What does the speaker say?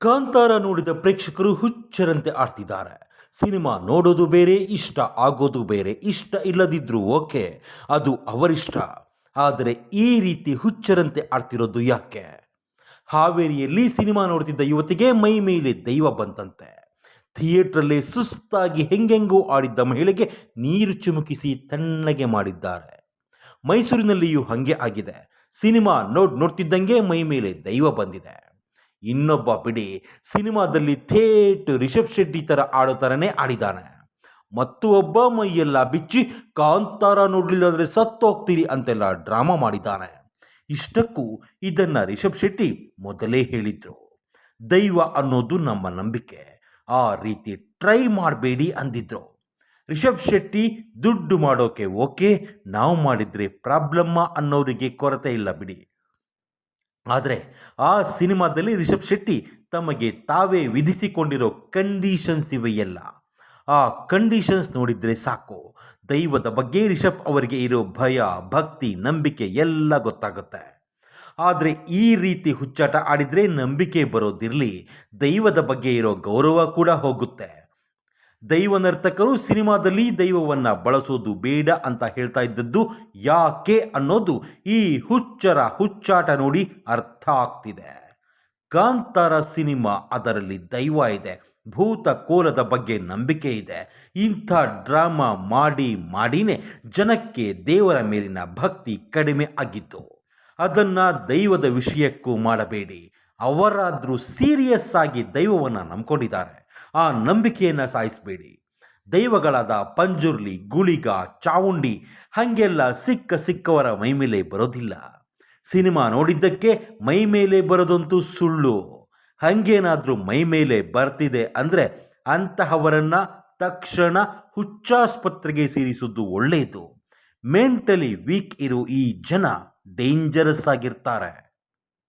ಕಾಂತಾರ ನೋಡಿದ ಪ್ರೇಕ್ಷಕರು ಹುಚ್ಚರಂತೆ ಆಡ್ತಿದ್ದಾರೆ. ಸಿನಿಮಾ ನೋಡೋದು ಬೇರೆ, ಇಷ್ಟ ಆಗೋದು ಬೇರೆ, ಇಷ್ಟ ಇಲ್ಲದಿದ್ದರೂ ಓಕೆ, ಅದು ಅವರಿಷ್ಟ. ಆದರೆ ಈ ರೀತಿ ಹುಚ್ಚರಂತೆ ಆಡ್ತಿರೋದು ಯಾಕೆ? ಹಾವೇರಿಯಲ್ಲಿ ಸಿನಿಮಾ ನೋಡ್ತಿದ್ದ ಯುವತಿಗೆ ಮೈ ಮೇಲೆ ದೈವ ಬಂತಂತೆ. ಥಿಯೇಟ್ರಲ್ಲಿ ಸುಸ್ತಾಗಿ ಹೆಂಗೆಂಗೋ ಆಡಿದ್ದ ಮಹಿಳೆಗೆ ನೀರು ಚಿಮುಕಿಸಿ ತಣ್ಣಗೆ ಮಾಡಿದ್ದಾರೆ. ಮೈಸೂರಿನಲ್ಲಿಯೂ ಹಾಗೆ ಆಗಿದೆ. ಸಿನಿಮಾ ನೋಡ್ ನೋಡ್ತಿದ್ದಂಗೆ ಮೈ ಮೇಲೆ ದೈವ ಬಂದಿದೆ. ಇನ್ನೊಬ್ಬ ಬಿಡಿ ಸಿನಿಮಾದಲ್ಲಿ ಥೇಟ್ ರಿಷಬ್ ಶೆಟ್ಟಿ ಥರ ಆಡೋ ಥರನೇ ಆಡಿದ್ದಾನೆ. ಮತ್ತು ಒಬ್ಬ ಮೈಯೆಲ್ಲ ಬಿಚ್ಚಿ, ಕಾಂತಾರ ನೋಡಲಿಲ್ಲ ಅಂದರೆ ಸತ್ತೋಗ್ತೀರಿ ಅಂತೆಲ್ಲ ಡ್ರಾಮಾ ಮಾಡಿದ್ದಾನೆ. ಇಷ್ಟಕ್ಕೂ ಇದನ್ನು ರಿಷಬ್ ಶೆಟ್ಟಿ ಮೊದಲೇ ಹೇಳಿದ್ರು. ದೈವ ಅನ್ನೋದು ನಮ್ಮ ನಂಬಿಕೆ. ಆ ರೀತಿ ಟ್ರೈ ಮಾಡಬೇಡಿ ಅಂದಿದ್ರು. ರಿಷಬ್ ಶೆಟ್ಟಿ, ದುಡ್ಡು ಮಾಡೋಕೆ ಓಕೆ, ನಾವು ಮಾಡಿದರೆ ಪ್ರಾಬ್ಲಮ್ಮ ಅನ್ನೋರಿಗೆ ಕೊರತೆ ಇಲ್ಲ ಬಿಡಿ. ಆದರೆ ಆ ಸಿನಿಮಾದಲ್ಲಿ ರಿಷಬ್ ಶೆಟ್ಟಿ ತಮಗೆ ತಾವೇ ವಿಧಿಸಿಕೊಂಡಿರೋ ಕಂಡೀಷನ್ಸ್ ಇವೆಯಲ್ಲ. ಆ ಕಂಡೀಷನ್ಸ್ ನೋಡಿದರೆ ಸಾಕು. ದೈವದ ಬಗ್ಗೆ ರಿಷಬ್ ಅವರಿಗೆ ಇರೋ ಭಯ, ಭಕ್ತಿ, ನಂಬಿಕೆ ಎಲ್ಲ ಗೊತ್ತಾಗುತ್ತೆ. ಆದರೆ ಈ ರೀತಿ ಹುಚ್ಚಾಟ ಆಡಿದರೆ ನಂಬಿಕೆ ಬರೋದಿರಲಿ, ದೈವದ ಬಗ್ಗೆ ಇರೋ ಗೌರವ ಕೂಡ ಹೋಗುತ್ತೆ. ದೈವ ನರ್ತಕರು ಸಿನಿಮಾದಲ್ಲಿ ದೈವವನ್ನು ಬಳಸೋದು ಬೇಡ ಅಂತ ಹೇಳ್ತಾ ಇದ್ದದ್ದು ಯಾಕೆ ಅನ್ನೋದು ಈ ಹುಚ್ಚರ ಹುಚ್ಚಾಟ ನೋಡಿ ಅರ್ಥ ಆಗ್ತಿದೆ. ಕಾಂತಾರ ಸಿನಿಮಾ ಅದರಲ್ಲಿ ದೈವ ಇದೆ, ಭೂತ ಕೋಲದ ಬಗ್ಗೆ ನಂಬಿಕೆ ಇದೆ. ಇಂಥ ಡ್ರಾಮಾ ಮಾಡಿ ಮಾಡಿನೇ ಜನಕ್ಕೆ ದೇವರ ಮೇಲಿನ ಭಕ್ತಿ ಕಡಿಮೆ ಆಗಿತ್ತು ಅದನ್ನು ದೈವದ ವಿಷಯಕ್ಕೂ ಮಾಡಬೇಡಿ. ಅವರಾದರೂ ಸೀರಿಯಸ್ ಆಗಿ ದೈವವನ್ನು ನಂಬ್ಕೊಂಡಿದ್ದಾರೆ. ಆ ನಂಬಿಕೆಯನ್ನು ಸಾಯಿಸಬೇಡಿ. ದೈವಗಳಾದ ಪಂಜುರ್ಲಿ, ಗುಳಿಗ, ಚಾವುಂಡಿ ಹಾಗೆಲ್ಲ ಸಿಕ್ಕ ಸಿಕ್ಕವರ ಮೈಮೇಲೆ ಬರೋದಿಲ್ಲ. ಸಿನಿಮಾ ನೋಡಿದ್ದಕ್ಕೆ ಮೈ ಮೇಲೆ ಬರೋದಂತೂ ಸುಳ್ಳು. ಹಾಗೇನಾದರೂ ಮೈ ಮೇಲೆ ಬರ್ತಿದೆ ಅಂದರೆ ಅಂತಹವರನ್ನು ತಕ್ಷಣ ಹುಚ್ಚಾಸ್ಪತ್ರೆಗೆ ಸೇರಿಸೋದು ಒಳ್ಳೆಯದು ಮೆಂಟಲಿ ವೀಕ್ ಇರೋ ಈ ಜನ ಡೇಂಜರಸ್ ಆಗಿರ್ತಾರೆ.